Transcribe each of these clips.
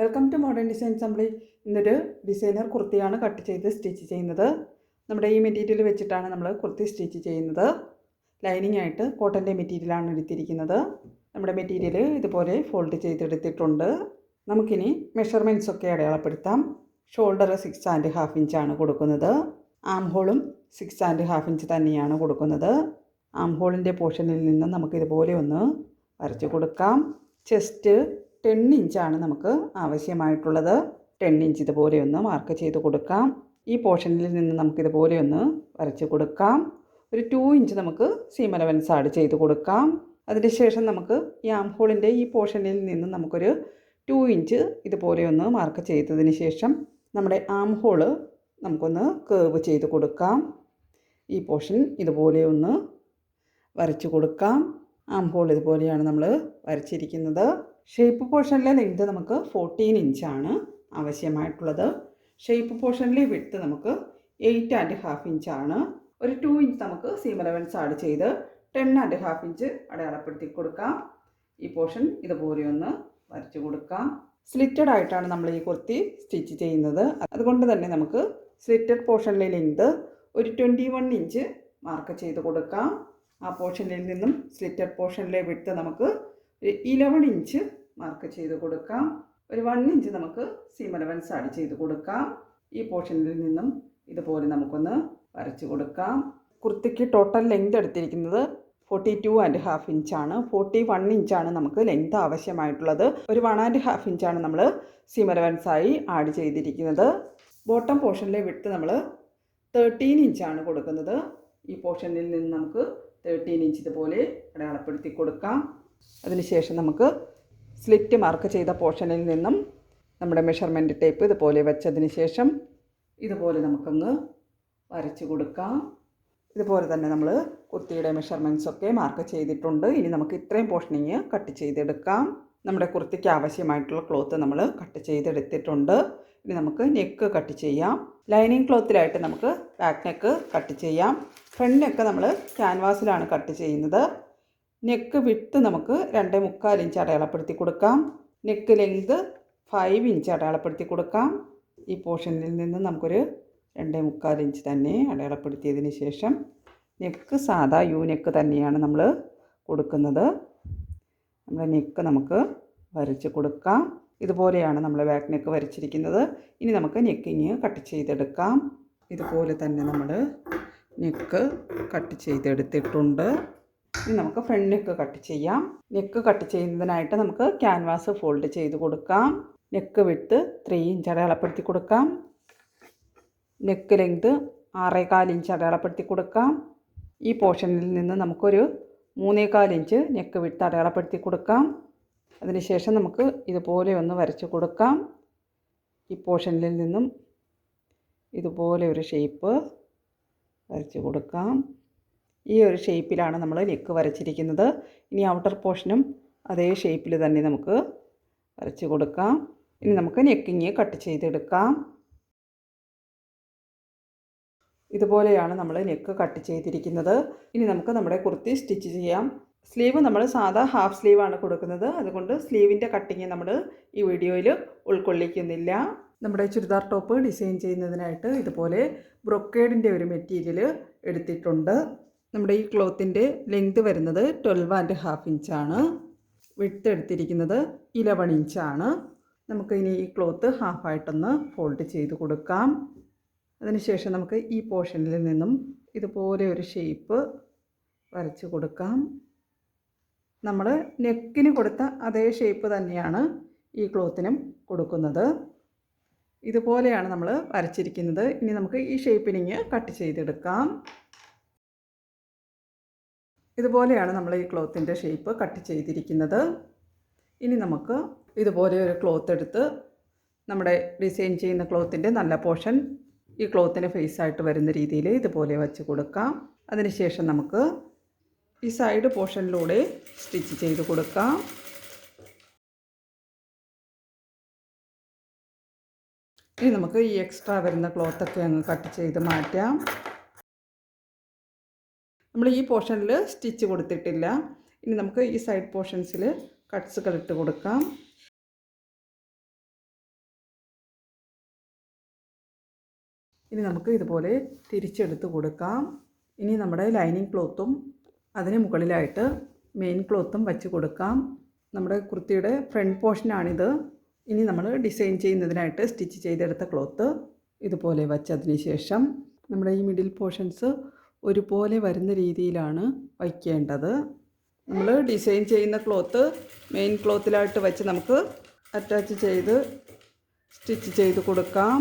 Welcome to modern design assembly ഇന്നൊരു designer കുർത്തിയാണ് cut ചെയ്ത് സ്റ്റിച്ച് ചെയ്യുന്നത്. നമ്മുടെ ഈ മെറ്റീരിയൽ വെച്ചിട്ടാണ് നമ്മൾ കുർത്തി സ്റ്റിച്ച് ചെയ്യുന്നത്. ലൈനിങ് ആയിട്ട് കോട്ടന്റെ മെറ്റീരിയലാണ് എടുത്തിരിക്കുന്നത്. നമ്മുടെ മെറ്റീരിയൽ ഇതുപോലെ ഫോൾഡ് ചെയ്തെടുത്തിട്ടുണ്ട്. നമുക്കിനി മെഷർമെന്റ്സ് ഒക്കെ അടയാളപ്പെടുത്താം. ഷോൾഡർ സിക്സ് ആൻഡ് ഹാഫ് ഇഞ്ചാണ് കൊടുക്കുന്നത്. ആം ഹോളും സിക്സ് ആൻഡ് ഹാഫ് ഇഞ്ച് തന്നെയാണ് കൊടുക്കുന്നത്. ആം ഹോളിന്റെ പോർഷനിൽ നിന്ന് നമുക്കിതുപോലെ ഒന്ന് വരച്ച് കൊടുക്കാം. ചെസ്റ്റ് ടെൻ ഇഞ്ചാണ് നമുക്ക് ആവശ്യമായിട്ടുള്ളത്. ടെൻ ഇഞ്ച് ഇതുപോലെ ഒന്ന് മാർക്ക് ചെയ്ത് കൊടുക്കാം. ഈ പോർഷനിൽ നിന്ന് നമുക്കിതുപോലെ ഒന്ന് വരച്ച് കൊടുക്കാം. ഒരു ടു ഇഞ്ച് നമുക്ക് സീം അലവൻസ് ആഡ് ചെയ്ത് കൊടുക്കാം. അതിനുശേഷം നമുക്ക് ഈ ആം ഹോളിന്റെ ഈ പോർഷനിൽ നിന്ന് നമുക്കൊരു ടു ഇഞ്ച് ഇതുപോലെ ഒന്ന് മാർക്ക് ചെയ്തതിന് ശേഷം നമ്മുടെ ആം ഹോൾ നമുക്കൊന്ന് കേവ് ചെയ്ത് കൊടുക്കാം. ഈ പോർഷൻ ഇതുപോലെ ഒന്ന് വരച്ച് കൊടുക്കാം. ആം ഹോൾ ഇതുപോലെയാണ് നമ്മൾ വരച്ചിരിക്കുന്നത്. ഷേപ്പ് പോർഷനിലെ ലെങ്ത് നമുക്ക് ഫോർട്ടീൻ ഇഞ്ചാണ് ആവശ്യമായിട്ടുള്ളത്. ഷേപ്പ് പോർഷനിലെ വിട്ത്ത് നമുക്ക് എയ്റ്റ് ആൻഡ് ഹാഫ് ഇഞ്ചാണ് ഒരു ടു ഇഞ്ച് നമുക്ക് സീം അലവൻസ് ആഡ് ചെയ്ത് ടെൻ ആൻഡ് ഹാഫ് ഇഞ്ച് അടയാളപ്പെടുത്തി കൊടുക്കാം. ഈ പോർഷൻ ഇതുപോലെ ഒന്ന് വരച്ചു കൊടുക്കാം. സ്ലിറ്റഡ് ആയിട്ടാണ് നമ്മൾ ഈ കുർത്തി സ്റ്റിച്ച് ചെയ്യുന്നത്. അതുകൊണ്ട് തന്നെ നമുക്ക് സ്ലിറ്റഡ് പോർഷനിലെ ലെങ്ത് ഒരു ട്വന്റി വൺ ഇഞ്ച് മാർക്ക് ചെയ്ത് കൊടുക്കാം. ആ പോർഷനിൽ നിന്നും സ്ലിറ്റഡ് പോർഷനിലെ വിട്ട് നമുക്ക് ഒരു ഇലവൻ ഇഞ്ച് മാർക്ക് ചെയ്ത് കൊടുക്കാം. ഒരു വൺ ഇഞ്ച് നമുക്ക് സീം അലവൻസ് ആഡ് ചെയ്ത് കൊടുക്കാം. ഈ പോർഷനിൽ നിന്നും ഇതുപോലെ നമുക്കൊന്ന് വരച്ചു കൊടുക്കാം. കുർത്തിക്ക് ടോട്ടൽ ലെങ്ത് എടുത്തിരിക്കുന്നത് ഫോർട്ടി ടു ആൻഡ് ഹാഫ് ഇഞ്ചാണ് ഫോർട്ടി വൺ ഇഞ്ചാണ് നമുക്ക് ലെങ്ത് ആവശ്യമായിട്ടുള്ളത്. ഒരു വൺ ആൻഡ് ഹാഫ് ഇഞ്ചാണ് നമ്മൾ സീം ആയി ആഡ് ചെയ്തിരിക്കുന്നത്. ബോട്ടം പോർഷനിലെ വിട്ട് നമ്മൾ തേർട്ടീൻ ഇഞ്ചാണ് കൊടുക്കുന്നത്. ഈ പോർഷനിൽ നിന്ന് നമുക്ക് തേർട്ടീൻ ഇഞ്ച് ഇതുപോലെ അടയാളപ്പെടുത്തി കൊടുക്കാം. അതിനുശേഷം നമുക്ക് സ്ലിറ്റ് മാർക്ക് ചെയ്ത പോർഷനിൽ നിന്നും നമ്മുടെ മെഷർമെന്റ് ടേപ്പ് ഇതുപോലെ വെച്ചതിന് ശേഷം ഇതുപോലെ നമുക്കങ്ങ് വരച്ച് കൊടുക്കാം. ഇതുപോലെ തന്നെ നമ്മൾ കുർത്തിയുടെ ഒക്കെ മാർക്ക് ചെയ്തിട്ടുണ്ട്. ഇനി നമുക്ക് ഇത്രയും പോർഷനിങ് കട്ട് ചെയ്തെടുക്കാം. നമ്മുടെ കുർത്തിക്ക് ആവശ്യമായിട്ടുള്ള ക്ലോത്ത് നമ്മൾ കട്ട് ചെയ്തെടുത്തിട്ടുണ്ട്. ഇനി നമുക്ക് നെക്ക് കട്ട് ചെയ്യാം. ലൈനിങ് ക്ലോത്തിലായിട്ട് നമുക്ക് ബാക്ക് നെക്ക് കട്ട് ചെയ്യാം. ഫ്രണ്ട് നെക്ക് നമ്മൾ ക്യാൻവാസിലാണ് കട്ട് ചെയ്യുന്നത്. നെക്ക് വിട്ട് നമുക്ക് രണ്ട് മുക്കാൽ ഇഞ്ച് അടയാളപ്പെടുത്തി കൊടുക്കാം. നെക്ക് ലെങ്ത് ഫൈവ് ഇഞ്ച് അടയാളപ്പെടുത്തി കൊടുക്കാം. ഈ പോർഷനിൽ നിന്ന് നമുക്കൊരു രണ്ട് മുക്കാൽ ഇഞ്ച് തന്നെ അടയാളപ്പെടുത്തിയതിന് ശേഷം നെക്ക് സാധാ യു നെക്ക് തന്നെയാണ് നമ്മൾ കൊടുക്കുന്നത്. നമ്മുടെ നെക്ക് നമുക്ക് വരച്ച് കൊടുക്കാം. ഇതുപോലെയാണ് നമ്മൾ ബാക്ക് നെക്ക് വരച്ചിരിക്കുന്നത്. ഇനി നമുക്ക് നെക്കിങ് കട്ട് ചെയ്തെടുക്കാം. ഇതുപോലെ തന്നെ നമ്മൾ നെക്ക് കട്ട് ചെയ്തെടുത്തിട്ടുണ്ട്. ഇനി നമുക്ക് ഫ്രണ്ട് നെക്ക് കട്ട് ചെയ്യാം. നെക്ക് കട്ട് ചെയ്യുന്നതിനായിട്ട് നമുക്ക് ക്യാൻവാസ് ഫോൾഡ് ചെയ്ത് കൊടുക്കാം. നെക്ക് വിട്ട് ത്രീ ഇഞ്ച് അടയാളപ്പെടുത്തി കൊടുക്കാം. നെക്ക് ലെങ്ത് ആറേകാൽ ഇഞ്ച് അടയാളപ്പെടുത്തി കൊടുക്കാം. ഈ പോർഷനിൽ നിന്ന് നമുക്കൊരു മൂന്നേകാൽ ഇഞ്ച് നെക്ക് വിട്ട് അടയാളപ്പെടുത്തി കൊടുക്കാം. അതിനുശേഷം നമുക്ക് ഇതുപോലെ ഒന്ന് വരച്ച് കൊടുക്കാം. ഈ പോർഷനിൽ നിന്നും ഇതുപോലെ ഒരു ഷേപ്പ് വരച്ച് കൊടുക്കാം. ഈ ഒരു ഷേപ്പിലാണ് നമ്മൾ നെക്ക് വരച്ചിരിക്കുന്നത്. ഇനി ഔട്ടർ പോർഷനും അതേ ഷേപ്പിൽ തന്നെ നമുക്ക് വരച്ച് കൊടുക്കാം. ഇനി നമുക്ക് നെക്കിങ് കട്ട് ചെയ്തെടുക്കാം. ഇതുപോലെയാണ് നമ്മൾ നെക്ക് കട്ട് ചെയ്തിരിക്കുന്നത്. ഇനി നമുക്ക് നമ്മുടെ കുർത്തി സ്റ്റിച്ച് ചെയ്യാം. സ്ലീവ് നമ്മൾ സാധാ ഹാഫ് സ്ലീവാണ് കൊടുക്കുന്നത്. അതുകൊണ്ട് സ്ലീവിന്റെ കട്ടിങ് നമ്മൾ ഈ വീഡിയോയിൽ ഉൾക്കൊള്ളിക്കുന്നില്ല. നമ്മുടെ ചുരിദാർ ടോപ്പ് ഡിസൈൻ ചെയ്യുന്നതിനായിട്ട് ഇതുപോലെ ബ്രൊക്കേഡിന്റെ ഒരു മെറ്റീരിയൽ എടുത്തിട്ടുണ്ട്. നമ്മുടെ ഈ ക്ലോത്തിന്റെ ലെങ്ത് വരുന്നത് ട്വൽവ് ആൻഡ് ഹാഫ് ഇഞ്ചാണ് വിട്ത് എടുത്തിരിക്കുന്നത് ഇലവൺ ഇഞ്ചാണ് നമുക്ക് ഇനി ഈ ക്ലോത്ത് ഹാഫായിട്ടൊന്ന് ഫോൾഡ് ചെയ്ത് കൊടുക്കാം. അതിനുശേഷം നമുക്ക് ഈ പോർഷനിൽ നിന്നും ഇതുപോലെ ഒരു ഷേപ്പ് വരച്ച് കൊടുക്കാം. നമ്മൾ നെക്കിന് കൊടുത്ത അതേ ഷേപ്പ് തന്നെയാണ് ഈ ക്ലോത്തിനും കൊടുക്കുന്നത്. ഇതുപോലെയാണ് നമ്മൾ വരച്ചിരിക്കുന്നത്. ഇനി നമുക്ക് ഈ ഷേപ്പിനിങ് കട്ട് ചെയ്തെടുക്കാം. ഇതുപോലെയാണ് നമ്മൾ ഈ ക്ലോത്തിന്റെ ഷേപ്പ് കട്ട് ചെയ്തിരിക്കുന്നത്. ഇനി നമുക്ക് ഇതുപോലെ ഒരു ക്ലോത്ത് എടുത്ത് നമ്മുടെ ഡിസൈൻ ചെയ്യുന്ന ക്ലോത്തിന്റെ നല്ല പോർഷൻ ഈ ക്ലോത്തിന് ഫേസായിട്ട് വരുന്ന രീതിയിൽ ഇതുപോലെ വെച്ച് കൊടുക്കാം. അതിനുശേഷം നമുക്ക് ഈ സൈഡ് പോർഷനിലൂടെ സ്റ്റിച്ച് ചെയ്ത് കൊടുക്കാം. ഇനി നമുക്ക് ഈ എക്സ്ട്രാ വരുന്ന ക്ലോത്തൊക്കെ അങ്ങ് കട്ട് ചെയ്ത് മാറ്റാം. നമ്മൾ ഈ പോർഷനിൽ സ്റ്റിച്ച് കൊടുത്തിട്ടില്ല. ഇനി നമുക്ക് ഈ സൈഡ് പോർഷൻസിൽ കട്ട്സുകൾ ഇട്ട് കൊടുക്കാം. ഇനി നമുക്ക് ഇതുപോലെ തിരിച്ചെടുത്ത് കൊടുക്കാം. ഇനി നമ്മുടെ ലൈനിങ് ക്ലോത്തും അതിന് മുകളിലായിട്ട് മെയിൻ ക്ലോത്തും വച്ച് കൊടുക്കാം. നമ്മുടെ കുർത്തിയുടെ ഫ്രണ്ട് പോർഷനാണിത്. ഇനി നമ്മൾ ഡിസൈൻ ചെയ്യുന്നതിനായിട്ട് സ്റ്റിച്ച് ചെയ്തെടുത്ത ക്ലോത്ത് ഇതുപോലെ വച്ചതിന് ശേഷം നമ്മുടെ ഈ മിഡിൽ പോർഷൻസ് ഒരുപോലെ വരുന്ന രീതിയിലാണ് വയ്ക്കേണ്ടത്. നമ്മൾ ഡിസൈൻ ചെയ്യുന്ന ക്ലോത്ത് മെയിൻ ക്ലോത്തിലായിട്ട് വെച്ച് നമുക്ക് അറ്റാച്ച് ചെയ്ത് സ്റ്റിച്ച് ചെയ്ത് കൊടുക്കാം.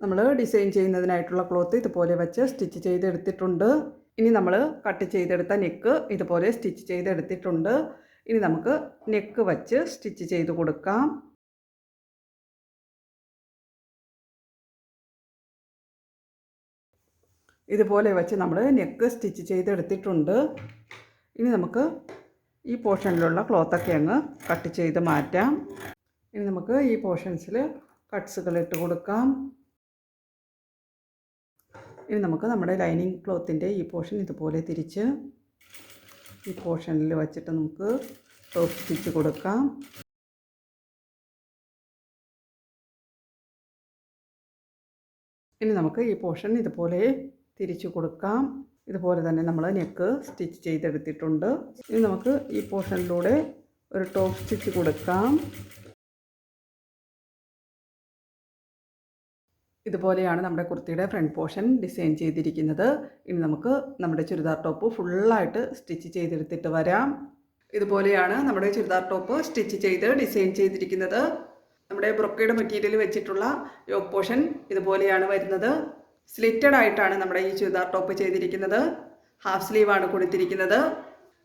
നമ്മൾ ഡിസൈൻ ചെയ്യുന്നതിനായിട്ടുള്ള ക്ലോത്ത് ഇതുപോലെ വെച്ച് സ്റ്റിച്ച് ചെയ്തെടുത്തിട്ടുണ്ട്. ഇനി നമ്മൾ കട്ട് ചെയ്തെടുത്ത നെക്ക് ഇതുപോലെ സ്റ്റിച്ച് ചെയ്തെടുത്തിട്ടുണ്ട്. ഇനി നമുക്ക് നെക്ക് വച്ച് സ്റ്റിച്ച് ചെയ്ത് കൊടുക്കാം. ഇതുപോലെ വെച്ച് നമ്മൾ നെക്ക് സ്റ്റിച്ച് ചെയ്തെടുത്തിട്ടുണ്ട്. ഇനി നമുക്ക് ഈ പോർഷനിലുള്ള ക്ലോത്തൊക്കെ അങ്ങ് കട്ട് ചെയ്ത് മാറ്റാം. ഇനി നമുക്ക് ഈ പോർഷൻസിൽ കട്ട്സുകൾ ഇട്ട് കൊടുക്കാം. ഇനി നമുക്ക് നമ്മുടെ ലൈനിങ് ക്ലോത്തിന്റെ ഈ പോർഷൻ ഇതുപോലെ തിരിച്ച് ഈ പോർഷനിൽ വച്ചിട്ട് നമുക്ക് ടോപ്പ് സ്റ്റിച്ച് കൊടുക്കാം. ഇനി നമുക്ക് ഈ പോർഷൻ ഇതുപോലെ തിരിച്ചു കൊടുക്കാം. ഇതുപോലെ തന്നെ നമ്മൾ നെക്ക് സ്റ്റിച്ച് ചെയ്തെടുത്തിട്ടുണ്ട്. ഇനി നമുക്ക് ഈ പോർഷനിലൂടെ ഒരു ടോപ്പ് സ്റ്റിച്ച് കൊടുക്കാം. ഇതുപോലെയാണ് നമ്മുടെ കുർത്തിയുടെ ഫ്രണ്ട് പോർഷൻ ഡിസൈൻ ചെയ്തിരിക്കുന്നത്. ഇനി നമുക്ക് നമ്മുടെ ചുരിദാർ ടോപ്പ് ഫുള്ളായിട്ട് സ്റ്റിച്ച് ചെയ്തെടുത്തിട്ട് വരാം. ഇതുപോലെയാണ് നമ്മുടെ ചുരിദാർ ടോപ്പ് സ്റ്റിച്ച് ചെയ്ത് ഡിസൈൻ ചെയ്തിരിക്കുന്നത്. നമ്മുടെ ബ്രൊക്കയുടെ മെറ്റീരിയൽ വെച്ചിട്ടുള്ള യോക്ക് പോർഷൻ ഇതുപോലെയാണ് വരുന്നത്. സ്ലിറ്റഡ് ആയിട്ടാണ് നമ്മുടെ ഈ ചുരിദാർ ടോപ്പ് ചെയ്തിരിക്കുന്നത്. ഹാഫ് സ്ലീവാണ് കൊടുത്തിരിക്കുന്നത്.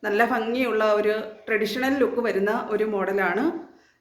നല്ല ഭംഗിയുള്ള ഒരു ട്രഡീഷണൽ ലുക്ക് വരുന്ന ഒരു മോഡലാണ്